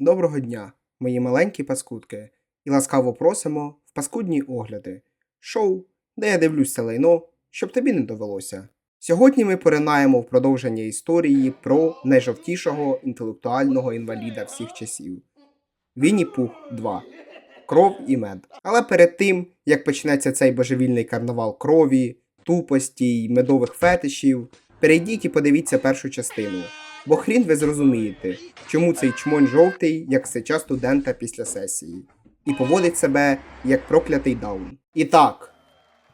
Доброго дня, мої маленькі паскудки, і ласкаво просимо в паскудні огляди. Шоу, де я дивлюсь це лайно, щоб тобі не довелося. Сьогодні ми поринаємо в продовження історії про найжовтішого інтелектуального інваліда всіх часів. Вінні Пух 2. Кров і мед. Але перед тим, як почнеться цей божевільний карнавал крові, тупості й медових фетишів, перейдіть і подивіться першу частину. Бо хрін ви зрозумієте, чому цей чмонь жовтий, як сеча студента після сесії, і поводить себе як проклятий даун. І так,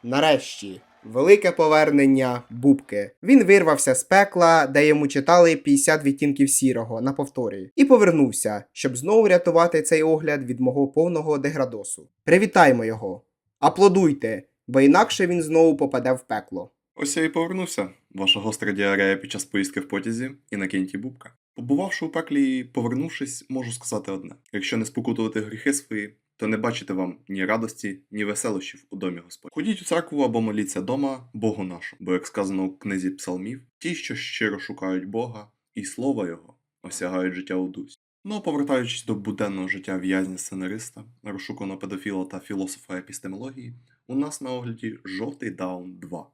нарешті, велике повернення Бубки. Він вирвався з пекла, де йому читали 50 відтінків сірого на повторі, і повернувся, щоб знову рятувати цей огляд від мого повного деградосу. Привітаймо його! Аплодуйте, бо інакше він знову попаде в пекло. Ось я і повернувся. Ваша гостра діарея під час поїздки в потязі і на кінті бубка. Побувавши у пеклі і повернувшись, можу сказати одне: якщо не спокутувати гріхи свої, то не бачите вам ні радості, ні веселощів у домі Господь. Ходіть у церкву або моліться дома Богу нашому, бо як сказано у книзі псалмів, ті, що щиро шукають Бога, і слова Його осягають життя у дусі. Ну, повертаючись до буденного життя в'язня сценариста, розшуканого педофіла та філософа епістемології, у нас на огляді Жовтий Даун 2.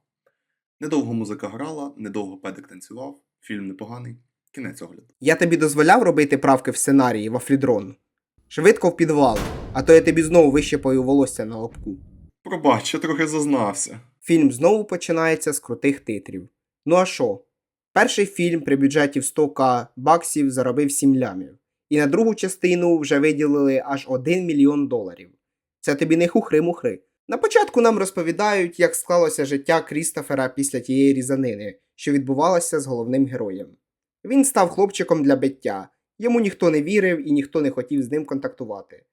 Недовго музика грала, недовго педик танцював, фільм непоганий, кінець огляду. Я тобі дозволяв робити правки в сценарії в Афлідрон? Швидко в підвал, а то я тобі знову вищипаю волосся на лобку. Пробач, я трохи зазнався. Фільм знову починається з крутих титрів. Ну а що? Перший фільм при бюджеті в 100к баксів заробив 7 лямів, і на другу частину вже виділили аж 1 мільйон доларів. Це тобі не хухри-мухри. На початку нам розповідають, як склалося життя Крістофера після тієї різанини, що відбувалося з головним героєм. Він став хлопчиком для биття, йому ніхто не вірив і ніхто не хотів з ним контактувати.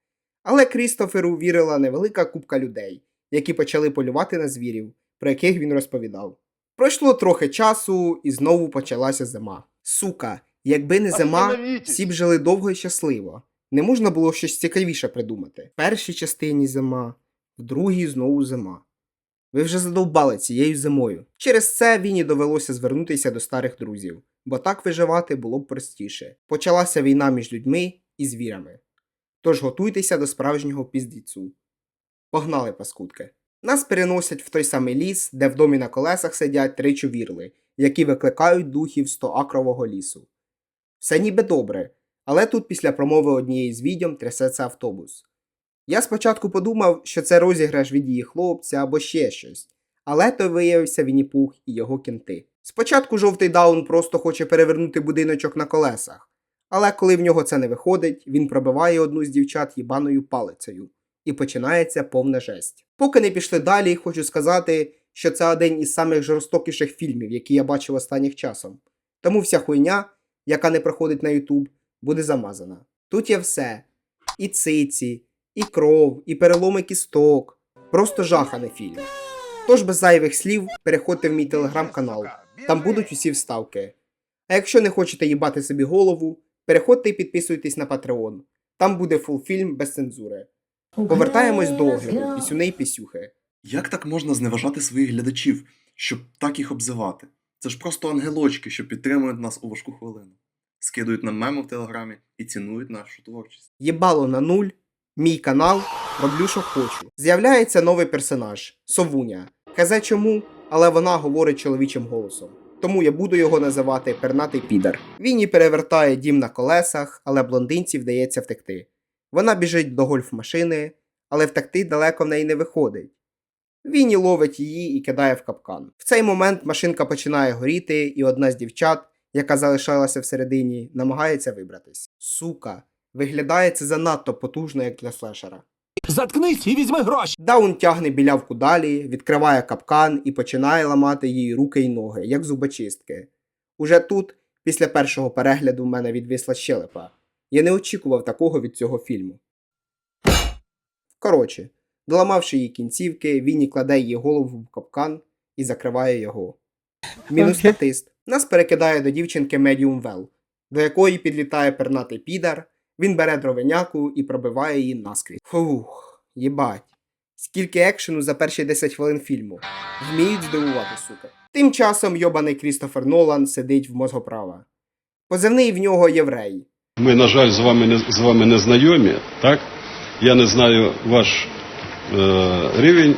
Але Крістоферу вірила невелика купка людей, які почали полювати на звірів, про яких він розповідав. Пройшло трохи часу, і знову почалася зима. Сука, якби не зима, всі б жили довго і щасливо. Не можна було щось цікавіше придумати. В першій частині зима, в другій знову зима. Ви вже задовбали цією зимою. Через це Віні довелося звернутися до старих друзів, бо так виживати було б простіше. Почалася війна між людьми і звірами. Тож готуйтеся до справжнього піздіцу. Погнали, паскудки. Нас переносять в той самий ліс, де в домі на колесах сидять три чувірли, які викликають духів 100-акрового лісу. Все ніби добре, але тут після промови однієї з відьом трясеться автобус. Я спочатку подумав, що це розіграш від її хлопця або ще щось, але то виявився Вінні-Пух і його кінти. Спочатку жовтий даун просто хоче перевернути будиночок на колесах, але коли в нього це не виходить, він пробиває одну з дівчат їбаною палицею, і починається повна жесть. Поки не пішли далі, хочу сказати, що це один із самих жорстокіших фільмів, які я бачив останніх часом. Тому вся хуйня, яка не проходить на YouTube, буде замазана. Тут є все: і циці, і кров, і переломи кісток. Просто жаханий фільм. Тож без зайвих слів переходьте в мій телеграм-канал, там будуть усі вставки. А якщо не хочете їбати собі голову, переходьте і підписуйтесь на Patreon. Там буде фул фільм без цензури. Повертаємось до огляду, пісюни й пісюхи. Як так можна зневажати своїх глядачів, щоб так їх обзивати? Це ж просто ангелочки, що підтримують нас у важку хвилину, скидують нам меми в телеграмі і цінують нашу творчість. Єбало на нуль, мій канал, роблю, що хочу. З'являється новий персонаж Совуня. Хз чому, але вона говорить чоловічим голосом. Тому я буду його називати пернатий підар. Він і перевертає дім на колесах, але блондинці вдається втекти. Вона біжить до гольф-машини, але втекти далеко в неї не виходить. Вінні ловить її і кидає в капкан. В цей момент машинка починає горіти, і одна з дівчат, яка залишалася всередині, намагається вибратись. Сука, виглядає це занадто потужно, як для слешера. Заткнись і візьми гроші. Даун тягне білявку далі, відкриває капкан і починає ламати їй руки й ноги, як зубочистки. Уже тут, після першого перегляду, в мене відвисла щелепа. Я не очікував такого від цього фільму. Коротше, доламавши її кінцівки, Вінні кладе її голову в капкан і закриває його. Мінус статист. Нас перекидає до дівчинки Медіум Вел, до якої підлітає пернатий підар. Він бере дровеняку і пробиває її наскрізь. Фух, їбать. Скільки екшену за перші 10 хвилин фільму. Вміють здивувати, сука. Тим часом йобаний Крістофер Нолан сидить в мозгоправа. Позивний в нього єврей. Ми, на жаль, з вами не з вами не знайомі, так? Я не знаю ваш е, рівень.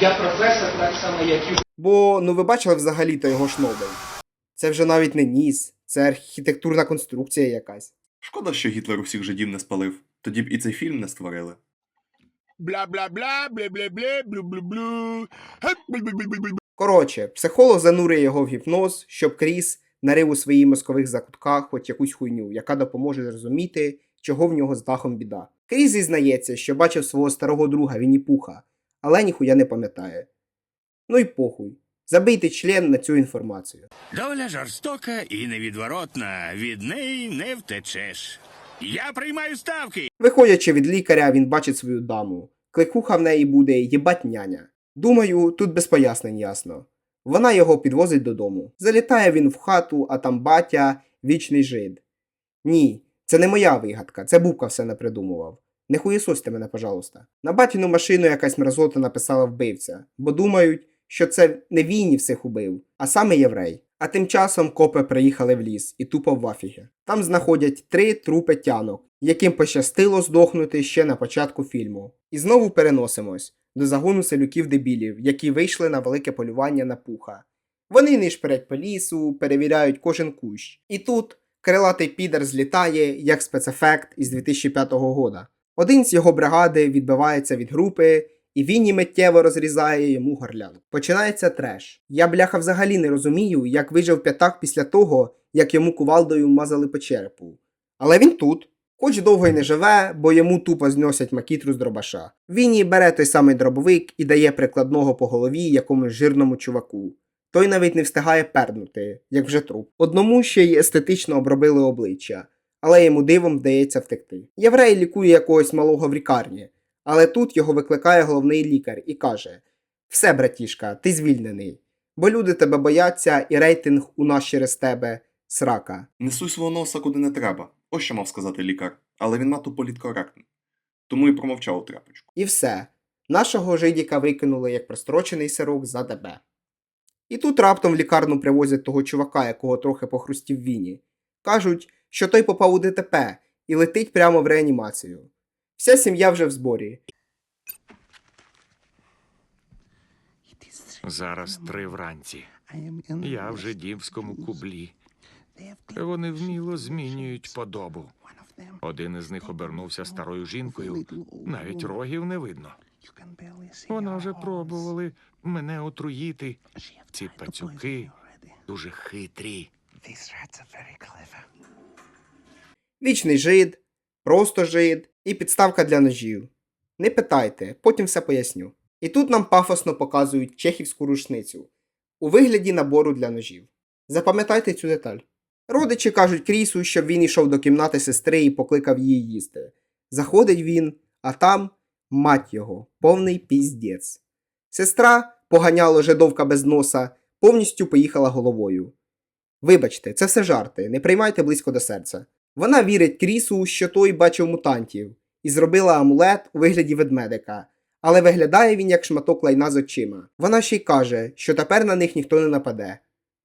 Я професор так само, як і Бо ну ви бачили взагалі-то його шнобель. Це вже навіть не ніс, це архітектурна конструкція якась. Шкода, що Гітлер усіх жидів не спалив, тоді б і цей фільм не створили. Бла-бла-бла, бле-бле-бле, блю-блю-блю. Коротше, психолог занурює його в гіпноз, щоб Кріс нарив у своїх мозкових закутках хоч якусь хуйню, яка допоможе зрозуміти, чого в нього з дахом біда. Кріс зізнається, що бачив свого старого друга Вінні Пуха, але ніхуя не пам'ятає. Ну й похуй. Забийте член на цю інформацію. Доля жорстока і невідворотна. Від неї не втечеш. Я приймаю ставки. Виходячи від лікаря, він бачить свою даму. Кликуха в неї буде їбать няня. Думаю, тут без пояснень ясно. Вона його підвозить додому. Залітає він в хату, а там батя вічний жид. Ні, це не моя вигадка, це Бубка все напридумував. Не хуєсосьте мене, пожалуйста. На батіну машину якась мразота написала вбивця, бо думають, що це не він всіх убив, а саме єврей. А тим часом копи приїхали в ліс і тупо в афігі. Там знаходять три трупи тянок, яким пощастило здохнути ще на початку фільму. І знову переносимось до загону селюків дебілів, які вийшли на велике полювання на пуха. Вони нишпорять по лісу, перевіряють кожен кущ. І тут крилатий підер злітає як спецефект із 2005 года. Один з його бригади відбивається від групи, і він і миттєво розрізає йому горлянку. Починається треш. Я бляха взагалі не розумію, як вижив п'ятак після того, як йому кувалдою мазали по черепу. Але він тут. Хоч довго й не живе, бо йому тупо зносять макітру з дробаша. Він і бере той самий дробовик і дає прикладного по голові якомусь жирному чуваку. Той навіть не встигає пернути, як вже труп. Одному ще й естетично обробили обличчя, але йому дивом вдається втекти. Єврей лікує якогось малого в лікарні, але тут його викликає головний лікар і каже: Все, братішка, ти звільнений, бо люди тебе бояться, і рейтинг у нас через тебе срака. Не суй свого носа куди не треба. Ось що мав сказати лікар, але він надто політкоректний. Тому і промовчав у тряпочку. І все. Нашого жидіка викинули як прострочений сирок за ДБ. І тут раптом в лікарню привозять того чувака, якого трохи похрустів Віні. Кажуть, що той попав у ДТП і летить прямо в реанімацію. Вся сім'я вже в зборі. Зараз три вранці. Я в жидівському кублі. Вони вміло змінюють подобу. Один із них обернувся старою жінкою. Навіть рогів не видно. Вона вже пробували мене отруїти. Ці пацюки дуже хитрі. Вічний жид, просто жид і підставка для ножів. Не питайте, потім все поясню. І тут нам пафосно показують чехівську рушницю у вигляді набору для ножів. Запам'ятайте цю деталь. Родичі кажуть Крісу, щоб він йшов до кімнати сестри і покликав її їсти. Заходить він, а там мать його, повний піздець. Сестра, поганяло жидовка без носа, повністю поїхала головою. Вибачте, це все жарти, не приймайте близько до серця. Вона вірить Крісу, що той бачив мутантів, і зробила амулет у вигляді ведмедика, але виглядає він як шматок лайна з очима. Вона ще й каже, що тепер на них ніхто не нападе.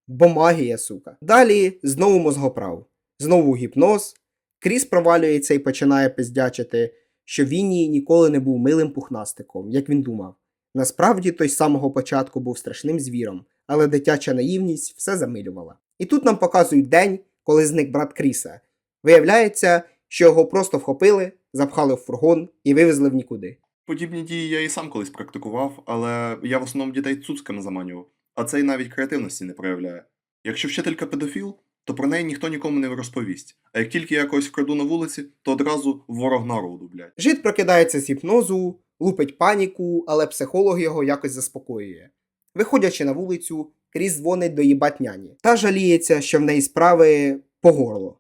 Бо магія, сука. Далі знову мозгоправ, знову гіпноз. Кріс провалюється і починає пиздячити, що Вінні ніколи не був милим пухнастиком, як він думав. Насправді той з самого початку був страшним звіром, але дитяча наївність все замилювала. І тут нам показують день, коли зник брат Кріса. Виявляється, що його просто вхопили, запхали в фургон і вивезли в нікуди. Подібні дії я і сам колись практикував, але я в основному дітей цуцками заманював, а цей навіть креативності не проявляє. Якщо вчителька педофіл, то про неї ніхто нікому не розповість. А як тільки я якось вкраду на вулиці, то одразу ворог народу, блядь. Жид прокидається з гіпнозу, лупить паніку, але психолог його якось заспокоює. Виходячи на вулицю, Кріс дзвонить до їбать няні та жаліється, що в неї справи по горло.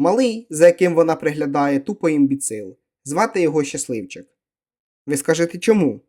Малий, за яким вона приглядає, тупо імбіцил. Звати його щасливчик. Ви скажете чому?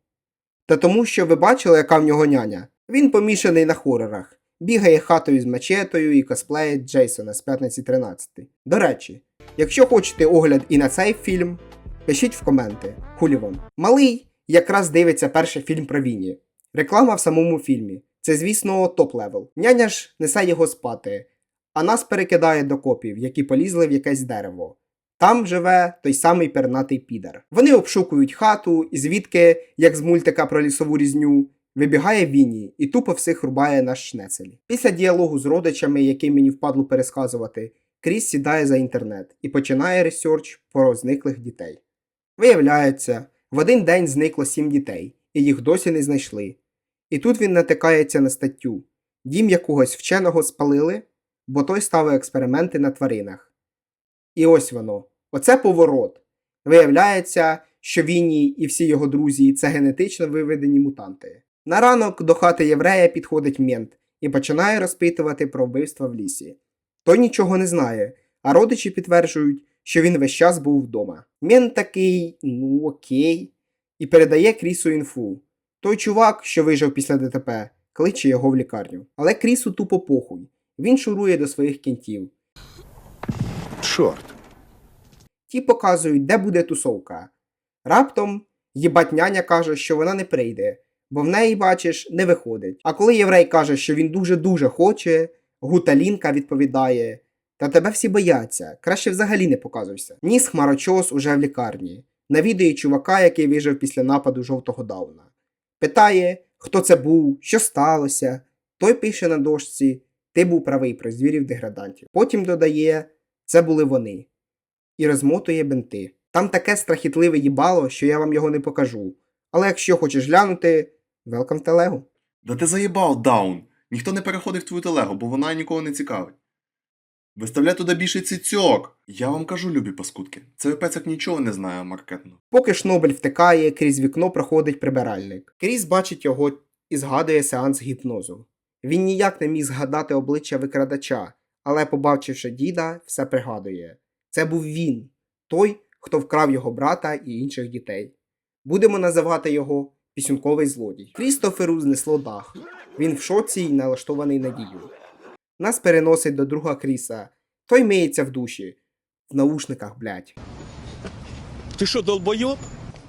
Та тому, що ви бачили, яка в нього няня. Він помішаний на хорорах, бігає хатою з мачетою і косплеїть Джейсона з п'ятниці 13. До речі, якщо хочете огляд і на цей фільм, пишіть в коменти. Хулі вам. Малий якраз дивиться перший фільм про Вінні. Реклама в самому фільмі. Це, звісно, топ-левел. Няня ж несе його спати, а нас перекидає до копів, які полізли в якесь дерево. Там живе той самий пернатий підар. Вони обшукують хату, і звідки, як з мультика про лісову різню, вибігає Вінні і тупо всіх рубає наш шнецель. Після діалогу з родичами, який мені впадло пересказувати, Кріс сідає за інтернет і починає ресерч про зниклих дітей. Виявляється, в один день зникло сім дітей, і їх досі не знайшли. І тут він натикається на статтю: дім якогось вченого спалили, бо той ставив експерименти на тваринах. І ось воно. Оце поворот. Виявляється, що Вінні і всі його друзі це генетично виведені мутанти. На ранок до хати єврея підходить мент і починає розпитувати про вбивства в лісі. Той нічого не знає, а родичі підтверджують, що він весь час був вдома. Мент такий, ну окей, і передає Крісу інфу. Той чувак, що вижив після ДТП, кличе його в лікарню. Але Крісу тупо похуй. Він шурує до своїх кінтів. Чорт. Ті показують, де буде тусовка. Раптом їбать няня каже, що вона не прийде, бо в неї, бачиш, не виходить. А коли єврей каже, що він дуже-дуже хоче, гуталінка відповідає: Та тебе всі бояться, краще взагалі не показуйся. Ніс хмарочос уже в лікарні, навідує чувака, який вижив після нападу жовтого дауна. Питає, хто це був, що сталося. Той пише на дошці: Ти був правий про звірів деградантів. Потім додає, це були вони і розмотує бинти. Там таке страхітливе їбало, що я вам його не покажу. Але якщо хочеш глянути, велкам в телегу. Да ти заїбав, Даун. Ніхто не переходить в твою телегу, бо вона нікого не цікавить. Виставляй туди більше цицьок. Я вам кажу, любі паскудки, цей пецик нічого не знає маркетно. Поки Шнобель втикає, крізь вікно проходить прибиральник. Кріс бачить його і згадує сеанс гіпнозу. Він ніяк не міг згадати обличчя викрадача, але, побачивши діда, все пригадує. Це був він, той, хто вкрав його брата і інших дітей. Будемо називати його пісюнковий злодій. Крістоферу знесло дах. Він в шоці й налаштований на дію. Нас переносить до друга Кріса. Той миється в душі. В наушниках, блять. Ти що, долбойоб?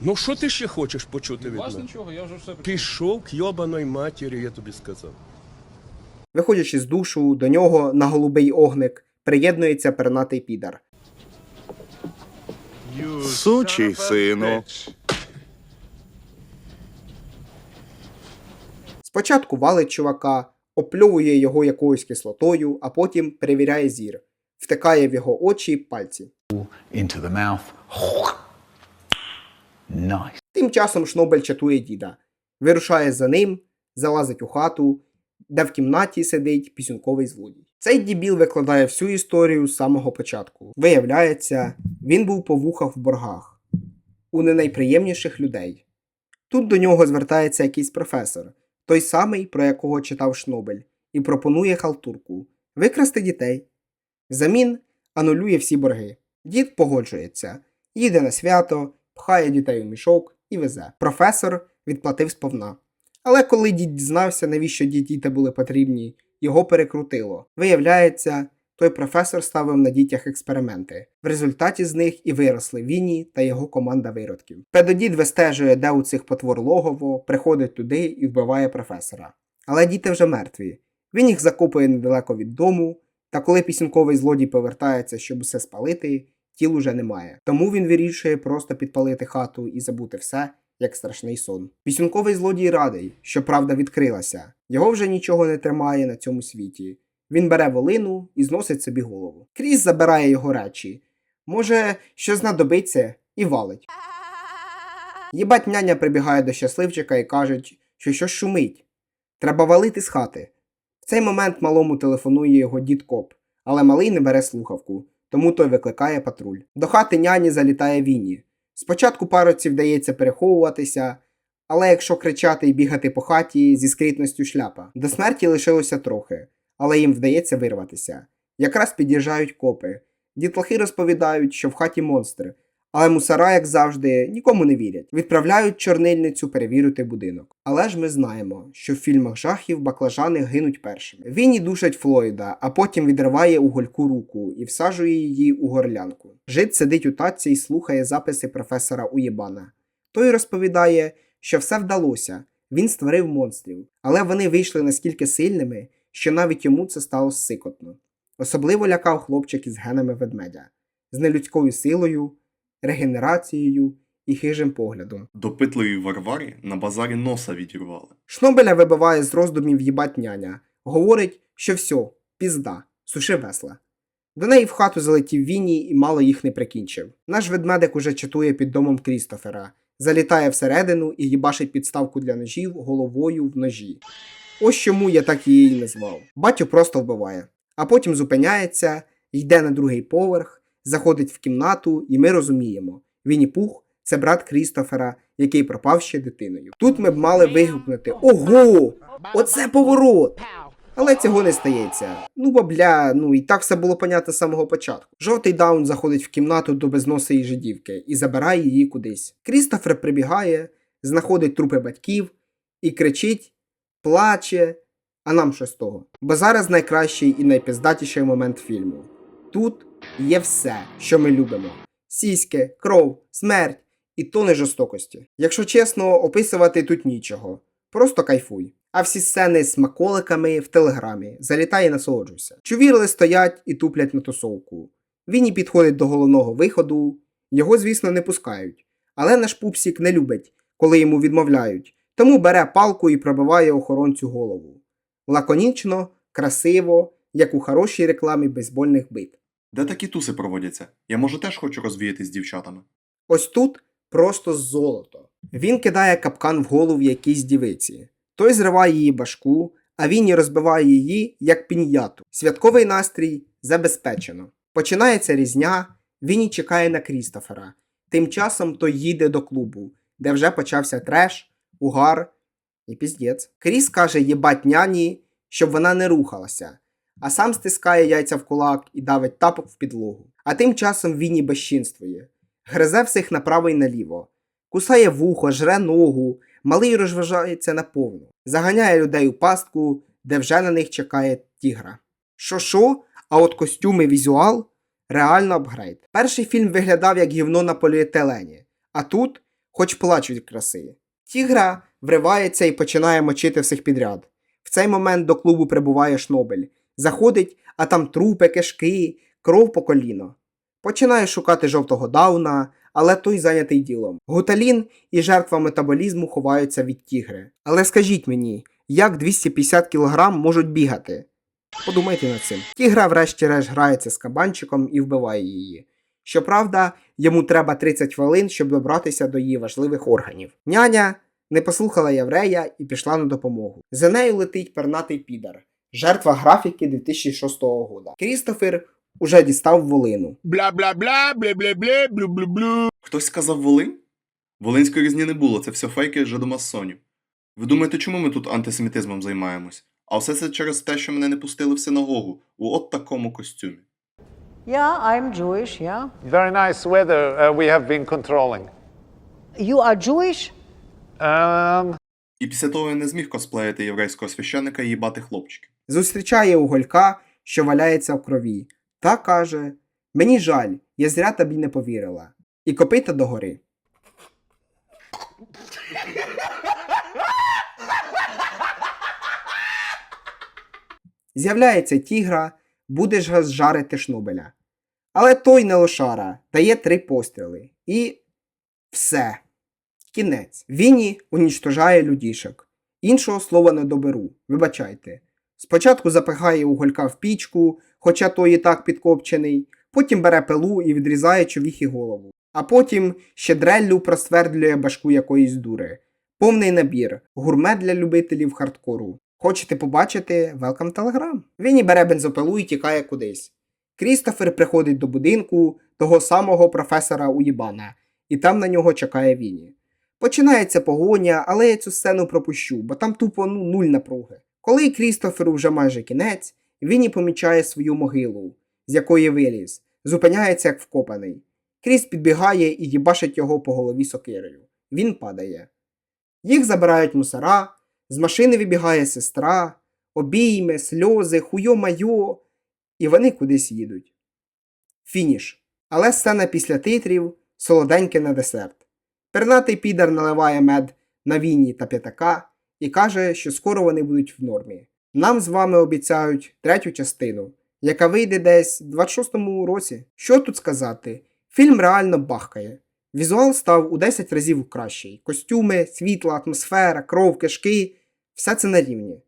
Ну що ти ще хочеш почути від мене? нічого, я вже все Пішов к йобаної матері, я тобі сказав. Виходячи з душу, до нього на голубий огник приєднується пернатий підар. Сучий сину. Спочатку валить чувака, опльовує його якоюсь кислотою, а потім перевіряє зір, втикає в його очі пальці. into the mouth. Nice. Тим часом Шнобель чатує діда, вирушає за ним, залазить у хату, де в кімнаті сидить пісюнковий злодій. Цей дібіл викладає всю історію з самого початку. Виявляється, він був по вухах в боргах у не найприємніших людей. Тут до нього звертається якийсь професор, той самий, про якого читав Шнобель, і пропонує халтурку викрасти дітей. Взамін анулює всі борги. Дід погоджується, їде на свято, пхає дітей у мішок і везе. Професор відплатив сповна. Але коли дід дізнався, навіщо діти були потрібні, його перекрутило. Виявляється, той професор ставив на дітях експерименти. В результаті з них і виросли Вінні та його команда виродків. Педодід вистежує, де у цих потвор логово, приходить туди і вбиває професора. Але діти вже мертві. Він їх закопує недалеко від дому, та коли пісінковий злодій повертається, щоб усе спалити, тіл уже немає. Тому він вирішує просто підпалити хату і забути все, як страшний сон. Пісюнковий злодій радий, що правда відкрилася. Його вже нічого не тримає на цьому світі. Він бере волину і зносить собі голову. Кріс забирає його речі. Може, що знадобиться, і валить. Їбать няня прибігає до щасливчика і каже, що щось шумить. Треба валити з хати. В цей момент малому телефонує його дід коп, але малий не бере слухавку, тому той викликає патруль. До хати няні залітає Вінні. Спочатку пароці вдається переховуватися, але якщо кричати і бігати по хаті зі скритністю шляпа. До смерті лишилося трохи, але їм вдається вирватися. Якраз під'їжджають копи. Дітлахи розповідають, що в хаті монстр, але мусора, як завжди, нікому не вірять. Відправляють чорнильницю перевірити будинок. Але ж ми знаємо, що в фільмах жахів баклажани гинуть першими. Вінні душить Флойда, а потім відриває у гольку руку і всаджує її у горлянку. Жид сидить у татці і слухає записи професора Уєбана. Той розповідає, що все вдалося. Він створив монстрів, але вони вийшли настільки сильними, що навіть йому це стало сикотно. Особливо лякав хлопчик із генами ведмедя, з нелюдською силою, регенерацією і хижим поглядом. Допитливій Варварі на базарі носа відірвали. Шнобеля вибиває з роздумів їбать няня. Говорить, що все, пізда, суши весла. До неї в хату залетів Вінні і мало їх не прикінчив. Наш ведмедик уже чатує під домом Крістофера, залітає всередину і їбашить підставку для ножів головою в ножі. Ось чому я так її й назвав. Батю просто вбиває, а потім зупиняється, йде на другий поверх, заходить в кімнату, і ми розуміємо: Вінні Пух це брат Крістофера, який пропав ще дитиною. Тут ми б мали вигукнути Ого! Оце поворот! Але цього не стається. Ну бо бля, ну і так все було понятно з самого початку. Жовтий даун заходить в кімнату до безносої жидівки і забирає її кудись. Крістофер прибігає, знаходить трупи батьків і кричить, плаче. А нам що з того? Бо зараз найкращий і найпиздатіший момент фільму. Тут є все, що ми любимо: сіськи, кров, смерть і тони жорстокості. Якщо чесно, описувати тут нічого. Просто кайфуй. А всі сцени з смаколиками в телеграмі. Залітай і насолоджуйся. Чувірли стоять і туплять на тусовку. Вінні підходить до головного виходу. Його, звісно, не пускають. Але наш пупсік не любить, коли йому відмовляють, тому бере палку і пробиває охоронцю голову. Лаконічно, красиво, як у хорошій рекламі бейсбольних бит. Де такі туси проводяться? Я може теж хочу розвіятись з дівчатами. Ось тут просто золото. Він кидає капкан в голову якійсь дівиці. Той зриває її башку, а Вінні розбиває її як піньяту. Святковий настрій забезпечено. Починається різня, Вінні чекає на Крістофера. Тим часом той їде до клубу, де вже почався треш, угар і піздець. Кріс каже єбать няні, щоб вона не рухалася, а сам стискає яйця в кулак і давить тапок в підлогу. А тим часом Вінні безчинствує. Гризе всіх направо і наліво, кусає вухо, жре ногу, малий розважається наповну, заганяє людей у пастку, де вже на них чекає тігра. Що що, а от костюми візуал реально апгрейд. Перший фільм виглядав як гівно на поліетилені, а тут хоч плач від краси. Тігра вривається і починає мочити всіх підряд. В цей момент до клубу прибуває Шнобель. Заходить, а там трупи, кишки, кров по коліно. Починає шукати жовтого дауна, але той зайнятий ділом. Гуталін і жертва метаболізму ховаються від тігри. Але скажіть мені, як 250 кг можуть бігати? Подумайте над цим. Тігра врешті-решт грається з кабанчиком і вбиває її. Щоправда, йому треба 30 хвилин, щоб добратися до її важливих органів. Няня не послухала єврея і пішла на допомогу. За нею летить пернатий підар, жертва графіки 2006 года. Крістофер уже дістав волину. Бла-бла-бла, бле-бле-бле, блю-блю-блю. Хтось сказав Волинь? Волинської різні не було, це все фейки жидомасонів. Ви думаєте, чому ми тут антисемітизмом займаємось? А все це через те, що мене не пустили в синагогу у от такому костюмі. Yeah, I'm Jewish, yeah. Very nice weather uh, we have been controlling. You are Jewish? Um, І після того я не зміг косплеїти єврейського священника і їбати хлопчиків. Зустрічає уголька, що валяється в крові, та каже: Мені жаль, я зря тобі не повірила. І копита догори. З'являється тігра, будеш розжарити шнобеля. Але той не лошара, дає три постріли. І все. Кінець. Вінні унічтожає людішок. Іншого слова не доберу, вибачайте. Спочатку запихає уголька в пічку, хоча той і так підкопчений, потім бере пилу і відрізає човіхі голову. А потім ще дреллю просвердлює башку якоїсь дури. Повний набір, гурмет для любителів хардкору. Хочете побачити? Welcome Telegram. Він і бере бензопилу і тікає кудись. Крістофер приходить до будинку того самого професора Уїбана, і там на нього чекає Віні. Починається погоня, але я цю сцену пропущу, бо там тупо ну, нуль напруги. Коли Крістоферу вже майже кінець, Вінні помічає свою могилу, з якої виліз, зупиняється як вкопаний. Кріс підбігає і їбашить його по голові сокирою. Він падає. Їх забирають мусора, з машини вибігає сестра, обійми, сльози, хуйо-майо, і вони кудись їдуть. Фініш. Але сцена після титрів солоденьке на десерт. Пернатий підар наливає мед на віні та п'ятака і каже, що скоро вони будуть в нормі. Нам з вами обіцяють третю частину, яка вийде десь в 26-му році. Що тут сказати? Фільм реально бахкає. Візуал став у 10 разів кращий. Костюми, світла, атмосфера, кров, кишки все це на рівні.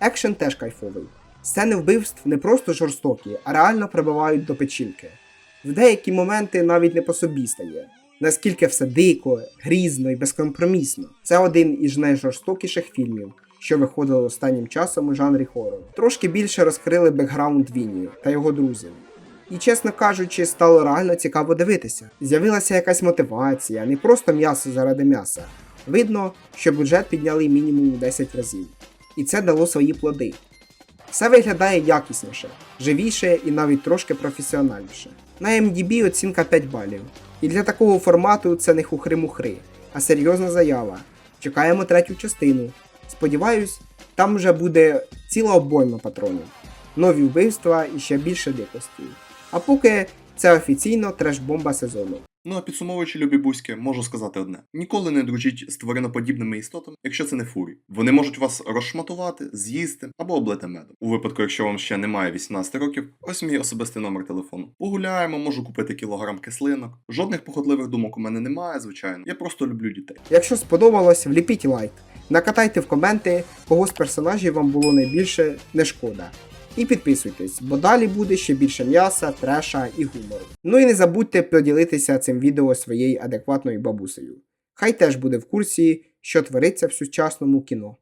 Екшен теж кайфовий. Сцени вбивств не просто жорстокі, а реально прибивають до печінки. В деякі моменти навіть не по собі стає. Наскільки все дико, грізно і безкомпромісно. Це один із найжорстокіших фільмів, що виходили останнім часом у жанрі хоррор. Трошки більше розкрили бекграунд Вінні та його друзів. І, чесно кажучи, стало реально цікаво дивитися. З'явилася якась мотивація, не просто м'ясо заради м'яса. Видно, що бюджет підняли мінімум у 10 разів. І це дало свої плоди. Все виглядає якісніше, живіше і навіть трошки професіональніше. На MDB оцінка 5 балів. І для такого формату це не хухри-мухри, а серйозна заява. Чекаємо третю частину. Сподіваюсь, там вже буде ціла обойма патронів, нові вбивства і ще більше дикості. А поки це офіційно треш-бомба сезону. Ну а підсумовуючи любі бузьки, можу сказати одне: ніколи не дружіть з твариноподібними істотами, якщо це не фурі. Вони можуть вас розшматувати, з'їсти або облити медом. У випадку, якщо вам ще немає 18 років, ось мій особистий номер телефону. Погуляємо, можу купити кілограм кислинок. Жодних похотливих думок у мене немає, звичайно. Я просто люблю дітей. Якщо сподобалось, вліпіть лайк. Накатайте в коменти, кого з персонажів вам було найбільше не шкода. І підписуйтесь, бо далі буде ще більше м'яса, треша і гумору. Ну і не забудьте поділитися цим відео своєю адекватною бабусею. Хай теж буде в курсі, що твориться в сучасному кіно.